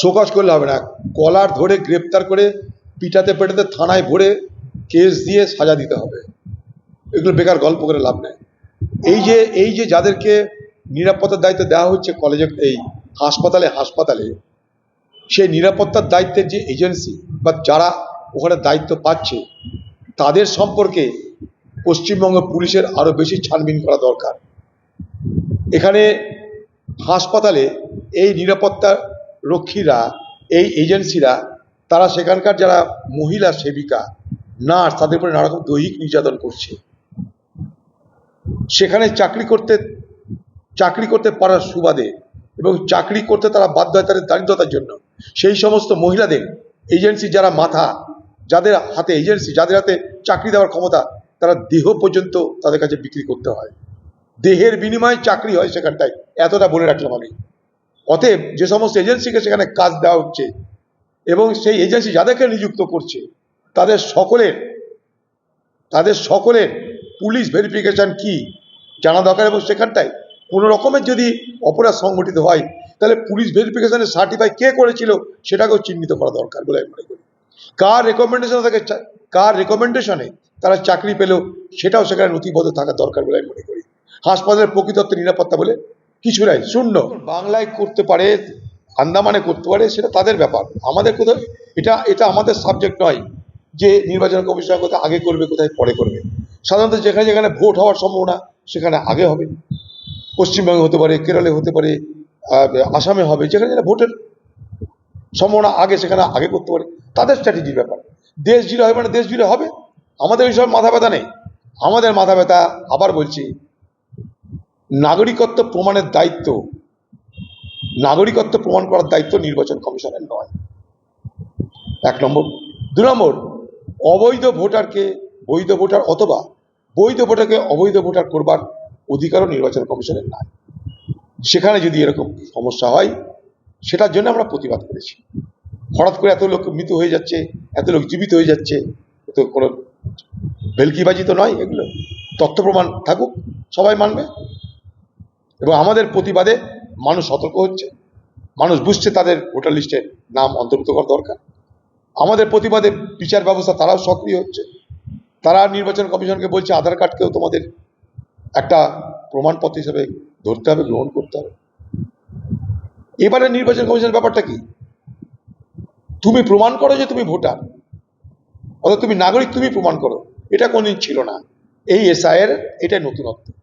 Show cause করলে হবে না। কলার ধরে গ্রেপ্তার করে পিটাতে পেটাতে থানায় ভরে কেস দিয়ে সাজা দিতে হবে। এগুলো বেকার গল্প করে লাভ নেই। এই যে এই যে যাদেরকে নিরাপত্তার দায়িত্ব দেওয়া হচ্ছে কলেজে এই হাসপাতালে হাসপাতালে, সেই নিরাপত্তার দায়িত্বের যে এজেন্সি বা যারা ওখানে দায়িত্ব পাচ্ছে, তাদের সম্পর্কে পশ্চিমবঙ্গ পুলিশের আরও বেশি ছানবিন করা দরকার। এখানে হাসপাতালে এই নিরাপত্তা রক্ষীরা, এই এজেন্সিরা, তারা সেখানকার যারা মহিলা সেবিকা, নার্স, তাদের উপরে নানা রকম দৈহিক নির্যাতন করছে। সেখানে চাকরি করতে চাকরি করতে পারার সুবাদে এবং চাকরি করতে তারা বাধ্য হয় তাদের দারিদ্রতার জন্য। সেই সমস্ত মহিলাদের, এজেন্সি যারা মাথা, যাদের হাতে এজেন্সি, যাদের হাতে চাকরি দেওয়ার ক্ষমতা, তারা দেহ পর্যন্ত তাদের কাছে বিক্রি করতে হয়। দেহের বিনিময়ে চাকরি হয় সেখানটায়। এতটা বলে রাখলাম আমি। অতএব যে সমস্ত এজেন্সিকে সেখানে কাজ দেওয়া হচ্ছে এবং সেই এজেন্সি যাদেরকে নিযুক্ত করছে, তাদের সকলের তাদের সকলের পুলিশ ভেরিফিকেশন কি জানা দরকার এবং সেখানটায় কোনো রকমের যদি অপরাধ সংগঠিত হয়, তাহলে পুলিশ ভেরিফিকেশনের সার্টিফাই কে করেছিল সেটাকেও চিহ্নিত করা দরকার বলে আমি মনে করি। কার রেকমেন্ডেশন থেকে কার রেকমেন্ডেশনে তারা চাকরি পেল, সেটাও সেখানে নথিবদ্ধ থাকা দরকার বলে আমি মনে করি। হাসপাতালের প্রকৃতত্ব নিরাপত্তা বলে কিছু নাই, শূন্য। বাংলায় করতে পারে, আন্দামানে করতে পারে, সেটা তাদের ব্যাপার। আমাদের কোথাও, এটা এটা আমাদের সাবজেক্ট নয় যে নির্বাচন কমিশন কোথায় আগে করবে, কোথায় পরে করবে। সাধারণত যেখানে যেখানে ভোট হওয়ার সম্ভাবনা, সেখানে আগে হবে। পশ্চিমবঙ্গে হতে পারে, কেরলে হতে পারে আসামে হবে, যেখানে যেখানে ভোটের সম্ভাবনা আগে, সেখানে আগে করতে পারে। তাদের স্ট্র্যাটেজির ব্যাপার। দেশ জুড়ে হবে মানে দেশ জুড়ে হবে? আমাদের এইসব মাথা ব্যথা নেই। আমাদের মাথা ব্যথা, আবার বলছি নাগরিকত্ব প্রমাণের দায়িত্ব, নাগরিকত্ব প্রমাণ করার দায়িত্ব নির্বাচন কমিশনের নয়। এক নম্বর। দু নম্বর, অবৈধ ভোটারকে বৈধ ভোটার অথবা বৈধ ভোটারকে অবৈধ ভোটার করবার অধিকারও নির্বাচন কমিশনের নাই। সেখানে যদি এরকম সমস্যা হয়, সেটার জন্য আমরা প্রতিবাদ করেছি। হঠাৎ করে এত লোক মৃত হয়ে যাচ্ছে, এত লোক জীবিত হয়ে যাচ্ছে তো কোনো ভেলকিবাজি তো নয় এগুলো। তথ্য প্রমাণ থাকুক, সবাই মানবে। এবং আমাদের প্রতিবাদে মানুষ সতর্ক হচ্ছে। মানুষ বুঝছে তাদের ভোটার লিস্টে নাম অন্তর্ভুক্ত করা দরকার। আমাদের প্রতিবাদে বিচার ব্যবস্থা তারাও সক্রিয় হচ্ছে। তারা নির্বাচন কমিশনকে বলছে, আধার কার্ডকেও তোমাদের একটা প্রমাণপত্র হিসেবে ধরতে হবে, গ্রহণ করতে হবে। এবারে নির্বাচন কমিশনের ব্যাপারটা কি? তুমি প্রমাণ করো যে তুমি ভোটার। অর্থাৎ তুমি নাগরিক, তুমি প্রমাণ করো। এটা কোনদিন ছিল না। এই এসআইয়ের এটাই নতুনত্ব।